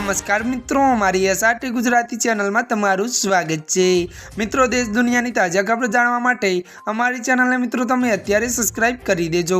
નમસ્કાર મિત્રો, મારી એસઆરટી ગુજરાતી ચેનલમાં તમારું સ્વાગત છે. મિત્રો, દેશ દુનિયાની તાજા ખબર જાણવા માટે અમારી ચેનલને મિત્રો તમે અત્યારે સબસ્ક્રાઇબ કરી દેજો.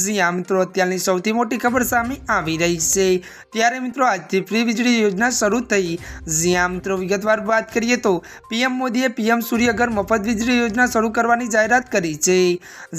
જી આ મિત્રો, અત્યારની સૌથી મોટી ખબર સામે આવી રહી છે. ત્યારે મિત્રો, આજથી ફ્રી વીજળી યોજના શરૂ થઈ. જી આ મિત્રો, વિગતવાર વાત કરીએ તો પીએમ મોદીએ પીએમ સૂર્યઘર મફત વીજળી યોજના શરૂ કરવાની જાહેરાત કરી છે.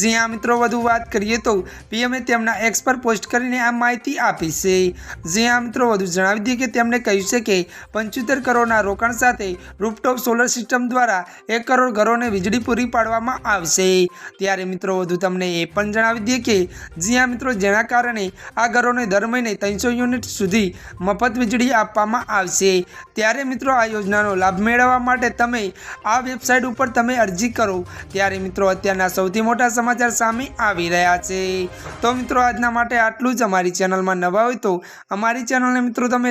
જી આ મિત્રો, વધુ વાત કરીએ તો પીએમએ તેમના એક્સ પર પોસ્ટ કરીને આ માહિતી આપી છે. જી આ મિત્રો, વધુ જણાવી દઈએ કે તેમણે કહ્યું છે કે પંચોતેર કરોડના રોકાણ સાથે રૂપટોપ સોલર સિસ્ટમ દ્વારા એક કરોડ ઘરોને વીજળી પૂરી પાડવામાં આવશે. ત્યારે મિત્રો, વધુ તમને એ પણ જણાવી દઈએ કે, જી હા મિત્રો, જેના કારણે આ ઘરોને દર મહિને ત્રણસો યુનિટ સુધી મફત વીજળી આપવામાં આવશે. ત્યારે મિત્રો, આ યોજનાનો લાભ મેળવવા માટે તમે આ વેબસાઇટ ઉપર તમે અરજી કરો. ત્યારે મિત્રો, અત્યારના સૌથી મોટા સમાચાર સામે આવી રહ્યા છે. તો મિત્રો, આજના માટે આટલું જ. અમારી ચેનલમાં નવા હોય તો અમારી ચેનલને મિત્રો, તમે